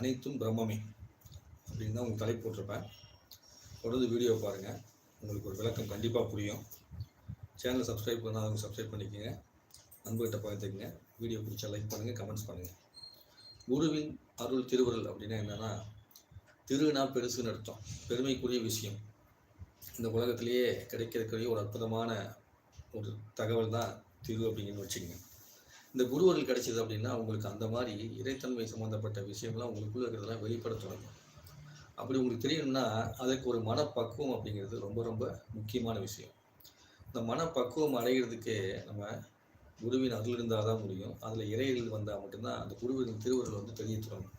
அனைத்தும் பிரம்மமே அப்படின்னு தான் உங்களுக்கு தலைப்பு போட்டிருப்பேன். தொடர்ந்து வீடியோ பாருங்கள் உங்களுக்கு ஒரு விளக்கம் கண்டிப்பாக புரியும். சேனலை சப்ஸ்கிரைப் பண்ணாதவங்க சப்ஸ்கிரைப் பண்ணிக்கோங்க. நண்பர்கிட்ட பகிர்ந்துக்கங்க. வீடியோ பிடிச்சா லைக் பண்ணுங்கள் கமெண்ட்ஸ் பண்ணுங்கள் குருவின் அருள் திருவருள் அப்படின்னா என்னென்னா திருனா பெருசுன்னு அர்த்தம். பெருமைக்குரிய விஷயம். இந்த உலகத்திலேயே கிடைக்கிறக்கூடிய ஒரு அற்புதமான ஒரு தகவல் தான் திரு அப்படிங்கன்னு வச்சுக்கோங்க. இந்த குருவர்கள் கிடைச்சது அப்படின்னா உங்களுக்கு அந்த மாதிரி இறைத்தன்மை சம்மந்தப்பட்ட விஷயம்லாம் உங்களுக்குள்ளே இருக்கிறதெல்லாம் வெளிப்பட தொடங்கும். அப்படி உங்களுக்கு தெரியணும்னா அதுக்கு ஒரு மனப்பக்குவம் அப்படிங்கிறது ரொம்ப ரொம்ப முக்கியமான விஷயம். இந்த மனப்பக்குவம் அடைகிறதுக்கு நம்ம குருவின் அருள் இருந்தால் தான் முடியும். அதில் இறைகள் வந்தால் மட்டும்தான் அந்த குருவின் திருவருள் வந்து தெரிய தொடங்கும்.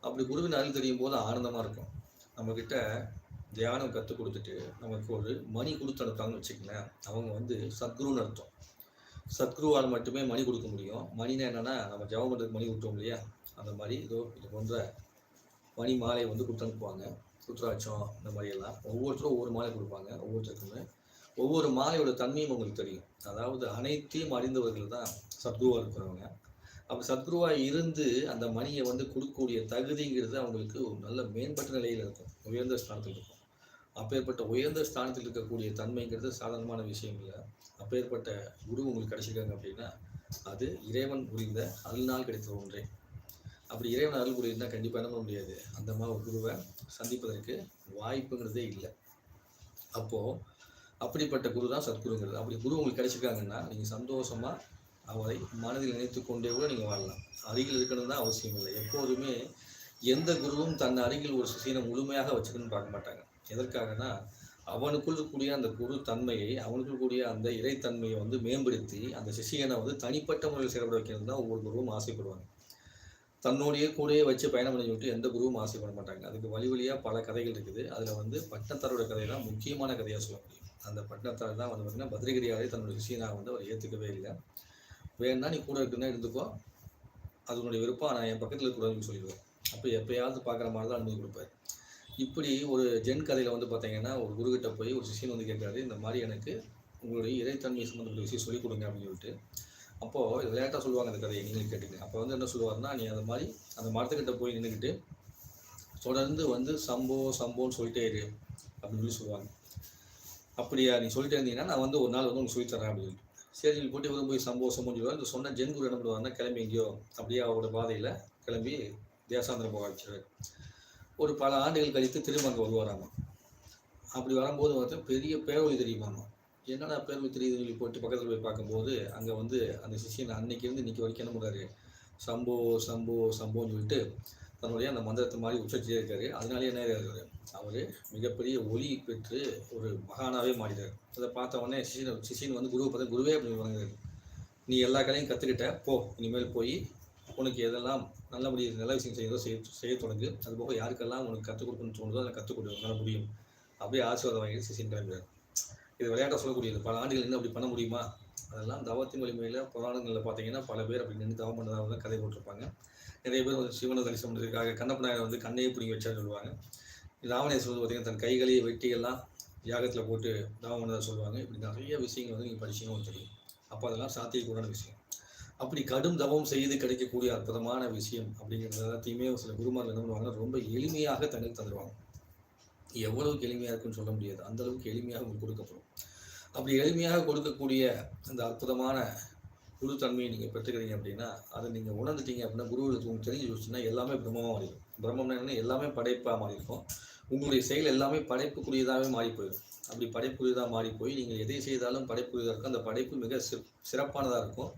அப்படி குருவின் அருள் தெரியும் போது ஆனந்தமாக இருக்கும். நம்மக்கிட்ட தியானம் கற்றுக் கொடுத்துட்டு நமக்கு ஒரு மணி கொடுத்து அனுப்புறாங்கன்னு வச்சுக்கங்களேன். அவங்க வந்து சத்குருன்னு அர்த்தம். சத்குருவால் மட்டுமே மணி கொடுக்க முடியும். மணினா என்னென்னா நம்ம ஜபம் பண்ணுறதுக்கு மணி கொடுத்தோம் இல்லையா? அந்த மாதிரி இதோ இது போன்ற மணி மாலை வந்து கொடுத்து அனுப்புவாங்க. சுத்ராட்சம் இந்த மாதிரியெல்லாம் ஒவ்வொருத்தரும் ஒவ்வொரு மாலை கொடுப்பாங்க ஒவ்வொருத்தருக்குமே ஒவ்வொரு மாலையோட தன்மையும் உங்களுக்கு தெரியும். அதாவது அனைத்தையும் அறிந்தவர்கள் தான் சத்குருவாக இருக்கிறவங்க. அப்போ சத்குருவாக இருந்து அந்த மணியை வந்து கொடுக்கக்கூடிய தகுதிங்கிறது அவங்களுக்கு ஒரு நல்ல மேம்பட்ட நிலையில் இருக்கும். உயர்ந்த ஸ்தானத்தில் இருக்கும். அப்பேற்பட்ட உயர்ந்த ஸ்தானத்தில் இருக்கக்கூடிய தன்மைங்கிறது சாதாரணமான விஷயம் இல்லை. அப்பேற்பட்ட குரு உங்களுக்கு கிடைச்சிருக்காங்க அப்படின்னா அது இறைவன் புரிந்த அருள்நாள் கிடைத்த ஒன்றே. அப்படி இறைவன் அருள் புரியுதுன்னா கண்டிப்பாக என்ன பண்ண முடியாது? அந்த மாதிரி ஒரு குருவை சந்திப்பதற்கு வாய்ப்புங்கிறதே இல்லை. அப்போது அப்படிப்பட்ட குரு தான் சத்குருங்கிறது. அப்படி குரு உங்களுக்கு கிடைச்சிருக்காங்கன்னா நீங்கள் சந்தோஷமாக அவரை மனதில் நினைத்து கொண்டே கூட நீங்கள் வாழலாம். அருகில் இருக்கணும் தான் அவசியம் இல்லை. எப்போதுமே எந்த குருவும் தன் அருகில் ஒரு சிஷியனை முழுமையாக வச்சுக்கணும்னு பார்க்க மாட்டாங்க. எதற்காகனா அவனுக்குள் இருக்கக்கூடிய அந்த குரு தன்மையை அவனுக்குள் கூடிய அந்த இறைத்தன்மையை வந்து மேம்படுத்தி அந்த சிஷியனை வந்து தனிப்பட்ட முறையில் செயல்பட வைக்கிறது தான் ஒவ்வொரு குருவும் ஆசைப்படுவாங்க. தன்னுடைய கூடயே வச்சு பயணம் பண்ணி விட்டு எந்த குருவும் ஆசைப்பட மாட்டாங்க. அதுக்கு வழி வழியாக பல கதைகள் இருக்குது. அதில் வந்து பட்டத்தாரோட கதை தான் முக்கியமான கதையாக சொல்ல முடியும். அந்த பட்டத்தார் தான் வந்து பார்த்திங்கன்னா பத்ரிகிரியாரே தன்னுடைய சிஷியனாக வந்து அவர் ஏற்றுக்கவே இல்லை. வேணா நீ கூட இருக்குன்னா இருந்துக்கோ. அதனுடைய விருப்பம். நான் என் பக்கத்தில் இருக்கக்கூடாதுன்னு சொல்லிடுவேன் அப்போ எப்பயாவது பார்க்குற மாதிரி தான் அனுமதி கொடுப்பாரு. இப்படி ஒரு ஜென் கதையில் வந்து பார்த்தீங்கன்னா ஒரு குருகிட்ட போய் ஒரு சிஷியன் வந்து கேட்குறாரு இந்த மாதிரி எனக்கு உங்களுடைய இறைத்தன்மை சம்மந்தப்பட்ட விஷயம் சொல்லிக் கொடுங்க அப்படின்னு சொல்லிட்டு. அப்போது விளையாட்டாக சொல்லுவாங்க அந்த கதையை நீங்கள் கேட்டுங்க. அப்போ வந்து என்ன சொல்லுவாருன்னா நீ அந்த மாதிரி அந்த மரத்துக்கிட்ட போய் நின்றுக்கிட்டு தொடர்ந்து வந்து சம்போ சம்போன்னு சொல்லிட்டே இரு அப்படின்னு சொல்லி சொல்லுவாங்க. அப்படியா நீ சொல்லிட்டு இருந்தீங்கன்னா நான் வந்து ஒரு நாள் வந்து உங்களுக்கு சொல்லித்தரேன் அப்படின்னு சொல்லிட்டு. சரி நீங்கள் போட்டி இவரும் போய் சம்பவம் சம்பவம் சொல்லுவார். இந்த சொன்ன ஜென் குரு என்ன பண்ணுவாருன்னா கிளம்பி எங்கேயோ அப்படியே அவரோட பாதையில் கிளம்பி தேசாந்திரம் போக வச்சிருவார் ஒரு பல ஆண்டுகள் கழித்து திரும்ப அங்கே வருவாராமா? அப்படி வரும்போது வந்து பெரிய பேரொழி தெரியுமாமா? என்னடா பேரொழி தெரியுதுன்னு சொல்லி போட்டு பக்கத்தில் போய் பார்க்கும்போது அங்கே வந்து அந்த சிஷியன் அன்னைக்கு இருந்து இன்னைக்கு வரைக்கும் என்ன பண்ணுறாரு சம்போ சம்போ சம்போன்னு சொல்லிட்டு தன்னுடைய அந்த மந்திரத்தை மாதிரி உச்சரிச்சே இருக்காரு. அதனாலே என்ன இருக்காரு அவர் மிகப்பெரிய ஒளி பெற்று ஒரு மகானாவே மாறிட்டார். அதை பார்த்த உடனே சிஷியன் சிஷியன் வந்து குருவை பார்த்தா குருவே அப்படின்னு வணங்குறாரு நீ எல்லா கலையும் கற்றுக்கிட்ட போ இனிமேல் போய் உனக்கு எதெல்லாம் நல்லபடி நல்ல விஷயம் செய்யறதோ செய்ய செய்ய தொடங்கு. அது போக யாருக்கெல்லாம் உனக்கு கற்றுக் கொடுக்கணும்னு தோணுதோ அதை கற்றுக் கொடுக்க முடியும். அப்படியே ஆசீர்வாதம் வாங்கி சிஷியன் கிளம்புறாரு இது விளையாட்டாக சொல்லக்கூடியது. பல ஆண்டுகள் இன்னும் அப்படி பண்ண முடியுமா? அதெல்லாம் தவத்தின் வலிமையில் புராணங்களில் பார்த்தீங்கன்னா பல பேர் அப்படி நின்று தவம் பண்ணதாக தான் கதை போட்டிருப்பாங்க. நிறைய பேர் வந்து சிவனை தரிசனம் பண்ணுறதுக்காக கண்ணப்பநாயகர் வந்து கண்ணையை பிடிங்கி வச்சான்னு சொல்லுவாங்க. ராவணேஸ்வரர் வந்து பார்த்தீங்கன்னா தன் கைகளையே வெட்டியெல்லாம் யாகத்தில் போட்டு தவம் பண்ணதாக சொல்லுவாங்க. இப்படி நிறைய விஷயங்கள் வந்து நீங்கள் படிச்சீங்கன்னு தெரியும் அப்போ அதெல்லாம் சாத்தியக்கூடான விஷயம். அப்படி கடும் தவம் செய்து கிடைக்கக்கூடிய அற்புதமான விஷயம் அப்படிங்கிறது எல்லாத்தையுமே சில குருமார்கள் என்ன பண்ணுவாங்கன்னா ரொம்ப எளிமையாக தங்களுக்கு தந்துடுவாங்க எவ்வளவுக்கு எளிமையாக இருக்குன்னு சொல்ல முடியாது. அந்த அளவுக்கு எளிமையாக உங்களுக்கு கொடுக்கப்படும். அப்படி எளிமையாக கொடுக்கக்கூடிய அந்த அற்புதமான குரு தன்மையை நீங்கள் பெற்றுக்கிறீங்க அப்படின்னா அதை நீங்கள் உணர்ந்துட்டீங்க அப்படின்னா குருவுக்கு உங்களுக்கு தெரிஞ்சு வச்சுன்னா எல்லாமே பிரம்மமாக மாறிடும். பிரம்மம்னா என்ன எல்லாமே படைப்பாக மாறி இருக்கும் உங்களுடைய செயல் எல்லாமே படைப்புக்குரியதாகவே மாறி போயிடும் அப்படி படைப்புரியதாக மாறி போய் நீங்கள் எதை செய்தாலும் படைப்புரியதாக இருக்கும். அந்த படைப்பு மிக சிற் சிறப்பானதாக இருக்கும்.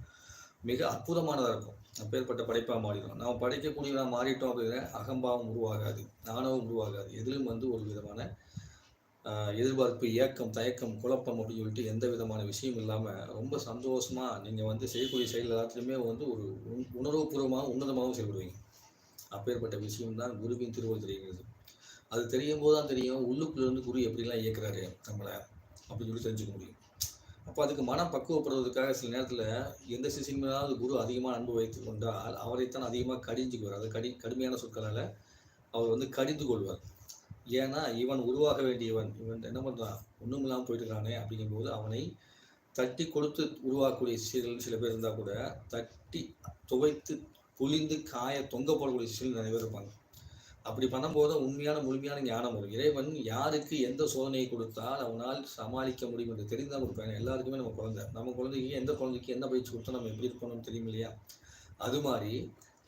மிக அற்புதமானதாக இருக்கும். அப்பேற்பட்ட படைப்பாக மாறிடும். நாம் படைக்கக்கூடியவராக மாறிட்டோம் அப்படின்னா அகம்பாவம் உருவாகாது நாணவம் உருவாகாது. எதிலும் வந்து ஒரு விதமான எதிர்பார்ப்பு ஏக்கம் தயக்கம் குழப்பம் அப்படின்னு சொல்லிட்டு எந்த விதமான விஷயம் இல்லாமல் ரொம்ப சந்தோஷமாக நீங்கள் வந்து செய்யக்கூடிய செயல் எல்லாத்துலேயுமே வந்து ஒரு உண்- உணர்வுபூர்வமாகவும் உன்னதமாகவும் செயல்படுவீங்க. அப்பேற்பட்ட விஷயம் தான் குருவின் திருவள் தெரிகிறது. அது தெரியும் போது தான் தெரியும் உள்ளுக்குள்ளேருந்து குரு எப்படிலாம் இயக்குறாரு நம்மளை அப்படின்னு சொல்லி தெரிஞ்சுக்க முடியும். அப்போ அதுக்கு மனம் பக்குவப்படுவதற்காக சில நேரத்தில் எந்த சிசின் மேலாவது குரு அதிகமாக அன்பு வைத்து கொண்டால் அவரைத்தான் அதிகமாக கடிஞ்சுக்குவார். அது கடி கடுமையான சொற்களால் அவர் வந்து கடிந்து கொள்வார். ஏன்னா இவன் உருவாக வேண்டியவன். இவன் என்ன பண்ணுறான் ஒன்றும் இல்லாமல் போயிட்டுருக்கானே அப்படிங்கும்போது அவனை தட்டி கொடுத்து உருவாக்கக்கூடிய சில சில பேர் இருந்தால் கூட தட்டி துவைத்து புளிந்து காய தொங்க போடக்கூடிய சிஷியர்கள் நிறைய பேர் இருப்பாங்க. அப்படி பண்ணும்போது உண்மையான முழுமையான ஞானம் வரும். இறைவன் யாருக்கு எந்த சோதனையை கொடுத்தால் அவனால் சமாளிக்க முடியும் என்று தெரிந்தால் கொடுப்பாங்க எல்லாருக்குமே நம்ம குழந்தை. நம்ம குழந்தைக்கு எந்த குழந்தைக்கு என்ன பயிற்சி கொடுத்தா நம்ம எப்படி இருக்கணும்னு தெரியும் இல்லையா? அது மாதிரி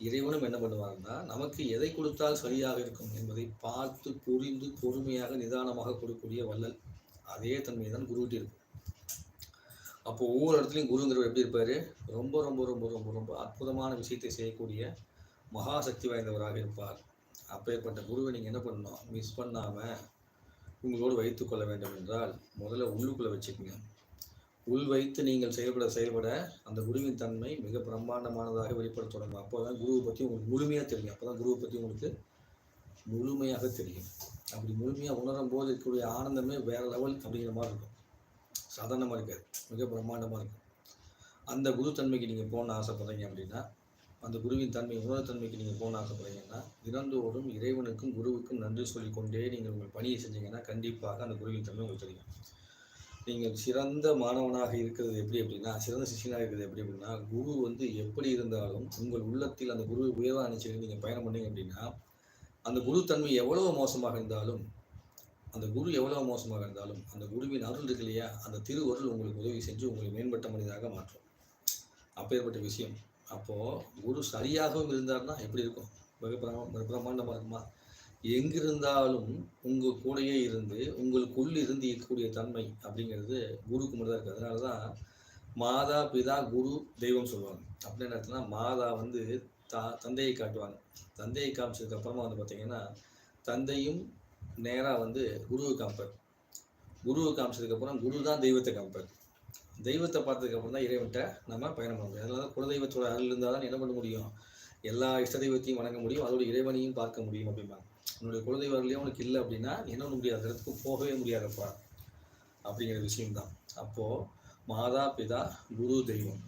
இறைவனும் என்ன பண்ணுவாங்கன்னா நமக்கு எதை கொடுத்தால் சரியாக இருக்கும் என்பதை பார்த்து புரிந்து பொறுமையாக நிதானமாக கொடுக்கக்கூடிய வள்ளல். அதே தன்மை தான் குருவிட்டு இருக்கும் அப்போ ஒவ்வொரு இடத்துலையும் குருங்கிறவர் எப்படி இருப்பார்? ரொம்ப ரொம்ப ரொம்ப ரொம்ப ரொம்ப அற்புதமான விஷயத்தை செய்யக்கூடிய மகா சக்தி வாய்ந்தவராக இருப்பார். அப்பேற்பட்ட குருவை நீங்கள் என்ன பண்ணணும்? மிஸ் பண்ணாமல் உங்களோடு வைத்துக்கொள்ள வேண்டும் என்றால் முதல்ல உள்ளுக்குள்ளே வச்சுக்கோங்க. உள் வைத்து நீங்கள் செயல்பட செயல்பட அந்த குருவின் தன்மை மிக பிரம்மாண்டமானதாக வெளிப்பட தொடங்கும். அப்போ தான் குருவை பற்றி உங்களுக்கு முழுமையாக தெரியும். அப்போ தான் குருவை பற்றி உங்களுக்கு முழுமையாக தெரியும். அப்படி முழுமையாக உணரும் போது இருக்கக்கூடிய ஆனந்தமே வேறு லெவல் அப்படிங்கிற மாதிரி இருக்கும். சாதாரணமாக இருக்காது. மிக பிரம்மாண்டமாக இருக்கும். அந்த குரு தன்மைக்கு நீங்கள் போகணுன்னு ஆசைப்படுறீங்க அப்படின்னா அந்த குருவின் தன்மை உணர்வுத்தன்மைக்கு நீங்கள் போன ஆசைப்படுறீங்கன்னா தினந்தோறும் இறைவனுக்கும் குருவுக்கும் நன்றி சொல்லிக்கொண்டே நீங்கள் உங்கள் பணியை செஞ்சீங்கன்னா கண்டிப்பாக அந்த குருவின் தன்மை உங்களுக்கு தெரியும். நீங்கள் சிறந்த மாணவனாக இருக்கிறது எப்படி அப்படின்னா சிறந்த சிஷியனாக இருக்கிறது எப்படி அப்படின்னா குரு வந்து எப்படி இருந்தாலும் உங்கள் உள்ளத்தில் அந்த குரு உயர்வாக நினைச்சு நீங்கள் பயணம் பண்ணீங்க அப்படின்னா அந்த குரு தன்மை எவ்வளவு மோசமாக இருந்தாலும் அந்த குரு எவ்வளவு மோசமாக இருந்தாலும் அந்த குருவின் அருள் இருக்கு இல்லையா அந்த திருவருள் உங்களுக்கு உதவி செஞ்சு உங்களை மேம்பட்ட மனிதனாக மாற்றும். அப்பேற்பட்ட விஷயம். அப்போது குரு சரியாகவும் இருந்தார்னா எப்படி இருக்கும்? மிக பிரம்மாண்டமாக இருக்குமா எங்கிருந்தாலும் உங்கள் கூடையே இருந்து உங்களுக்குள் இருந்து இருக்கக்கூடிய தன்மை அப்படிங்கிறது குருக்கு மட்டும் தான் இருக்குது அதனால தான் மாதா பிதா குரு தெய்வம் சொல்லுவாங்க. அப்படின்னு என்ன மாதா வந்து தா தந்தையை காட்டுவாங்க. தந்தையை காமிச்சதுக்கு அப்புறமா வந்து பார்த்தீங்கன்னா தந்தையும் நேராக வந்து குருவை காமிப்பார். குருவை காமிச்சதுக்கப்புறம் குரு தான் தெய்வத்தை காமிப்பார். தெய்வத்தை பார்த்ததுக்கப்புறம் தான் இறைவன்கிட்ட நம்ம பயணம் பண்ண முடியும். அதனால குல குலதெய்வத்தோட அருள் இருந்தால் தான் என்ன பண்ண முடியும்? எல்லா இஷ்ட தெய்வத்தையும் வணங்க முடியும். அதோட இறைவனையும் பார்க்க முடியும் அப்படிம்பாங்க. உன்னுடைய குலதெய்வர்களையும் உனக்கு இல்லை அப்படின்னா என்ன பண்ண முடியாது இடத்துக்கு போகவே முடியாதப்பா. அப்படிங்கிற விஷயம்தான். அப்போது மாதா பிதா குரு தெய்வம்.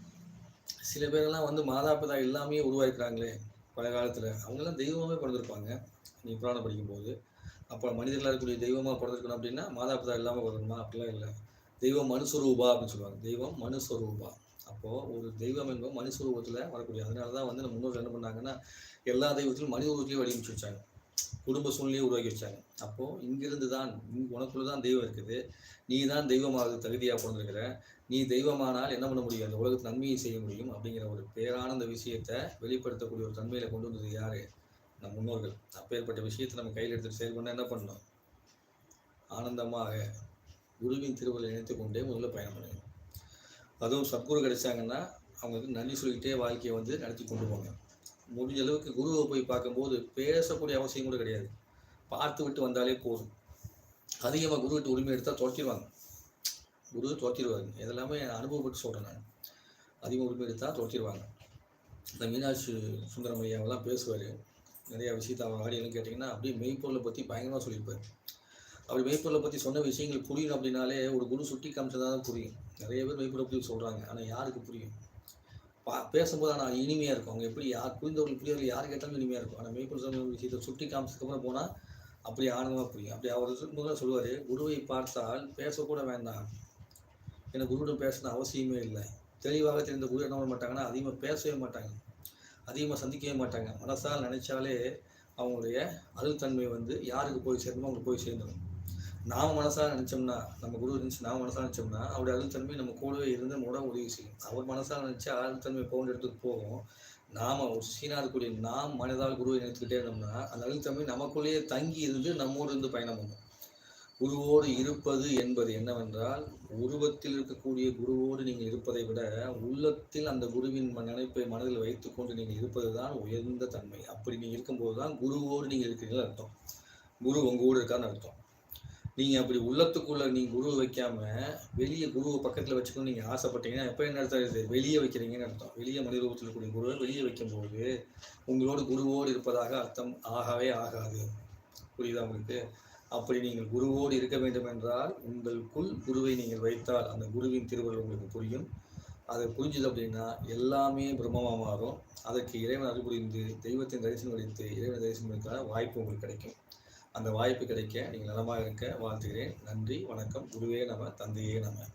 சில பேரெல்லாம் வந்து மாதா பிதா எல்லாமே உருவாயிருக்கிறாங்களே பல காலத்தில். அவங்கெல்லாம் தெய்வமாகவே பிறந்திருப்பாங்க. நீ புராணம் படிக்கும்போது. அப்போ மனிதர்களாக இருக்கக்கூடிய தெய்வமாக பிறந்திருக்கணும் அப்படின்னா மாதா பிதா இல்லாமல் பிறந்தணுமா அப்படிலாம் இல்லை. தெய்வம் மனுஸ்வரூபா அப்படின்னு சொல்லுவாங்க. தெய்வம் மனுஸ்வரூபா. அப்போது ஒரு தெய்வம் என்பது மனுஸ்வரூபத்தில் வரக்கூடிய அதனால தான் வந்து நம்ம முன்னோர்கள் என்ன பண்ணாங்கன்னா எல்லா தெய்வத்திலும் மனித உருவத்திலையும் வடிவமைச்சு வச்சாங்க. குடும்ப சூழ்நிலையை உருவாக்கி வச்சாங்க. அப்போது இங்கிருந்து தான் உனக்குள்ள தான் தெய்வம் இருக்குது. நீ தான் தெய்வமாக தகுதியாக பிறந்திருக்கிற. நீ தெய்வமானால் என்ன பண்ண முடியும்? அந்த உலகத்து நன்மையை செய்ய முடியும் அப்படிங்கிற ஒரு பேரானந்த விஷயத்தை வெளிப்படுத்தக்கூடிய ஒரு தன்மையில் கொண்டு வந்தது யார்? நம் முன்னோர்கள். அப்பேற்பட்ட விஷயத்தை நம்ம கையில் எடுத்துகிட்டு செயல்பண்ணால் என்ன பண்ணணும்? ஆனந்தமாக குருவின் திருவள்ளுவர் நினைத்து கொண்டே முதல்ல பயணம் பண்ணுங்க. அதுவும் சத்குரு கிடைச்சாங்கன்னா அவங்க வந்து நன்றி சொல்லிக்கிட்டே வாழ்க்கையை வந்து நடத்தி கொண்டு போங்க. முடிஞ்ச அளவுக்கு குருவை போய் பார்க்கும்போது பேசக்கூடிய அவசியம் கூட கிடையாது. பார்த்து விட்டு வந்தாலே போதும். அதிகமாக குரு விட்டு உரிமை எடுத்தால் துரத்திடுவாங்க. குரு துரத்திடுவாங்க இதெல்லாமே அனுபவப்பட்டு சொல்கிறேன் நான். அதிகமாக உரிமை எடுத்தால் துரத்திடுவாங்க. இந்த மீனாட்சி சுந்தரமையாவெல்லாம் பேசுவார். நிறையா விஷயத்த அவர் ஆடியெல்லாம் கேட்டிங்கன்னா அப்படியே மெய்ப்பொருளை பற்றி பயங்கரமாக சொல்லியிருப்பார். அப்படி மெய்ப்பொருளை பற்றி சொன்ன விஷயங்கள் புரியும் அப்படின்னாலே ஒரு குரு சுட்டி காமிச்சதாக தான் புரியும். நிறைய பேர் மெய்ப்பொருளை பற்றி சொல்கிறாங்க ஆனால் யாருக்கு புரியும்? பா பேசும்போது ஆனால் இனிமையாக இருக்கும். அவங்க எப்படி யார் புரிந்தவர்கள் புரியவர்கள் யார் கேட்டாலும் இனிமையாக இருக்கும். ஆனால் மெய்ப்பொருள் சொன்ன விஷயத்தை சுட்டி காமிச்சதுக்கப்புறம் போனால் அப்படி ஆனந்தமாக புரியும். அப்படி அவர் முதல்ல சொல்லுவார் குருவை பார்த்தால் பேசக்கூட வேண்டாம். ஏன்னா குருவிடம் பேசின அவசியமே இல்லை. தெளிவாக தெரிந்த குரு என்ன பண்ண மாட்டாங்கன்னா அதிகமாக பேசவே மாட்டாங்க. அதிகமாக சந்திக்கவே மாட்டாங்க. மனசால் நினைச்சாலே அவங்களுடைய அருள்தன்மை வந்து யாருக்கு போய் சேரணுமோ அவங்களுக்கு போய் சேர்ந்துடும் நாம் மனசாக நினச்சோம்னா நம்ம குரு இருந்துச்சு நாம் மனசாக நினச்சோம்னா அவருடைய அருள்தன்மை நம்ம கூடவே இருந்து மூட உதவி செய்யும். அவர் மனசாக நினச்சி அருள்தன்மை போகிற இடத்துக்கு போகும். நாம் ஒரு சீனாக இருக்கக்கூடிய நாம் மனதால் குருவை நினைத்துக்கிட்டே இருந்தோம்னா அந்த அருள்தன்மை நமக்குள்ளேயே தங்கி இருந்து நம்மோடு இருந்து பயணம் பண்ணும். குருவோடு இருப்பது என்பது என்னவென்றால் உருவத்தில் இருக்கக்கூடிய குருவோடு நீங்கள் இருப்பதை விட உள்ளத்தில் அந்த குருவின் நினைப்பை மனதில் வைத்துக்கொண்டு நீங்கள் இருப்பது தான் உயர்ந்த தன்மை. அப்படி நீங்கள் இருக்கும்போது தான் குருவோடு நீங்கள் இருக்கிறீங்கன்னு அர்த்தம். குரு உங்கள் கூட இருக்கான்னு அர்த்தம். நீங்கள் அப்படி உள்ளத்துக்குள்ளே நீங்கள் குரு வைக்காம வெளியே குருவை பக்கத்தில் வச்சுக்கணும் நீங்கள் ஆசைப்பட்டீங்கன்னா எப்போ என்ன அர்த்தம் வெளியே வைக்கிறீங்கன்னு அர்த்தம். வெளியே மனித ரூபத்தில் இருக்கக்கூடிய குருவை வெளியே வைக்கும்போது உங்களோட குருவோடு இருப்பதாக அர்த்தம் ஆகவே ஆகாது. புரியுதா உங்களுக்கு? அப்படி நீங்கள் குருவோடு இருக்க வேண்டும் என்றால் உங்களுக்குள் குருவை நீங்கள் வைத்தால் அந்த குருவின் திருவள்ளுவர் உங்களுக்கு புரியும். அதை புரிஞ்சுது அப்படின்னா எல்லாமே பிரம்மமாக மாறும். அதற்கு இறைவன் அருள் புரிந்து தெய்வத்தின் தரிசனம் அளித்து இறைவன் தரிசனம் அளிக்காத வாய்ப்பு உங்களுக்கு கிடைக்கும். அந்த வாய்ப்பு கிடைக்க நீங்கள் நலமாக இருக்க வாழ்த்துகிறேன். நன்றி வணக்கம். குருவே நம தந்தையே நம.